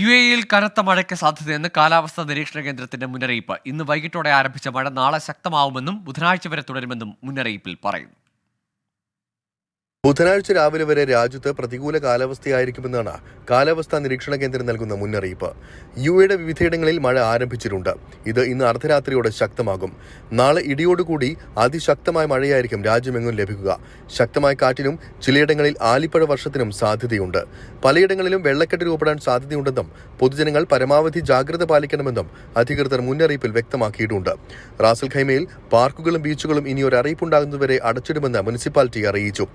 U A ഇയിൽ കനത്ത മഴയ്ക്ക് സാധ്യതയെന്ന് കാലാവസ്ഥാ നിരീക്ഷണ കേന്ദ്രത്തിന്റെ മുന്നറിയിപ്പ്. ഇന്ന് വൈകിട്ടോടെ ആരംഭിച്ച മഴ നാളെ ശക്തമാവുമെന്നും ബുധനാഴ്ച വരെ തുടരുമെന്നും മുന്നറിയിപ്പിൽ പറയുന്നു. ബുധനാഴ്ച രാവിലെ വരെ രാജ്യത്ത് പ്രതികൂല കാലാവസ്ഥയായിരിക്കുമെന്നാണ് കാലാവസ്ഥാ നിരീക്ഷണ കേന്ദ്രം നൽകുന്ന മുന്നറിയിപ്പ്. യു എയുടെ വിവിധയിടങ്ങളിൽ മഴ ആരംഭിച്ചിട്ടുണ്ട്. ഇത് ഇന്ന് അർദ്ധരാത്രിയോടെ ശക്തമാകും. നാളെ ഇടിയോടുകൂടി അതിശക്തമായ മഴയായിരിക്കും രാജ്യമെങ്ങും ലഭിക്കുക. ശക്തമായ കാറ്റിനും ചിലയിടങ്ങളിൽ ആലിപ്പഴ വർഷത്തിനും സാധ്യതയുണ്ട്. പലയിടങ്ങളിലും വെള്ളക്കെട്ട് രൂപപ്പെടാൻ സാധ്യതയുണ്ടെന്നും പൊതുജനങ്ങൾ പരമാവധി ജാഗ്രത പാലിക്കണമെന്നും അധികൃതർ മുന്നറിയിപ്പിൽ വ്യക്തമാക്കിയിട്ടുണ്ട്. റാസൽ ഖൈമയിൽ പാർക്കുകളും ബീച്ചുകളും ഇനി ഒരു അടച്ചിടുമെന്ന് മുനിസിപ്പാലിറ്റി അറിയിച്ചു.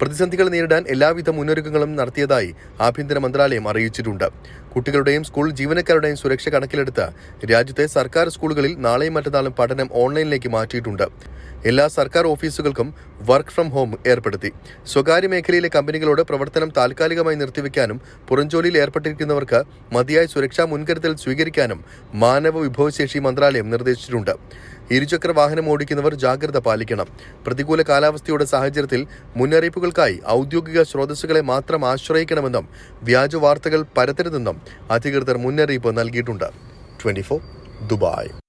പ്രതിസന്ധികൾ നേരിടാൻ എല്ലാവിധ മുന്നൊരുക്കങ്ങളും നടത്തിയതായി ആഭ്യന്തര മന്ത്രാലയം അറിയിച്ചിട്ടുണ്ട്. കുട്ടികളുടെയും സ്കൂൾ ജീവനക്കാരുടെയും സുരക്ഷ കണക്കിലെടുത്ത് രാജ്യത്തെ സർക്കാർ സ്കൂളുകളിൽ നാളെയും മറ്റന്നാളും പഠനം ഓൺലൈനിലേക്ക് മാറ്റിയിട്ടുണ്ട്. എല്ലാ സർക്കാർ ഓഫീസുകൾക്കും വർക്ക് ഫ്രം ഹോം ഏർപ്പെടുത്തി. സ്വകാര്യ മേഖലയിലെ കമ്പനികളോട് പ്രവർത്തനം താൽക്കാലികമായി നിർത്തിവെക്കാനും പുറംജോലിയിൽ ഏർപ്പെട്ടിരിക്കുന്നവർക്ക് മതിയായ സുരക്ഷാ മുൻകരുതൽ സ്വീകരിക്കാനും മാനവ വിഭവശേഷി മന്ത്രാലയം നിർദ്ദേശിച്ചിട്ടുണ്ട്. ഇരുചക്ര വാഹനം ഓടിക്കുന്നവർ ജാഗ്രത പാലിക്കണം. പ്രതികൂല കാലാവസ്ഥയുടെ സാഹചര്യത്തിൽ മുന്നറിയിപ്പുകൾക്കായി ഔദ്യോഗിക സ്രോതസ്സുകളെ മാത്രം ആശ്രയിക്കണമെന്നും വ്യാജ വാർത്തകൾ പരത്തരുതെന്നും അധികൃതർ മുന്നറിയിപ്പ് നൽകിയിട്ടുണ്ട്. Twenty Dubai.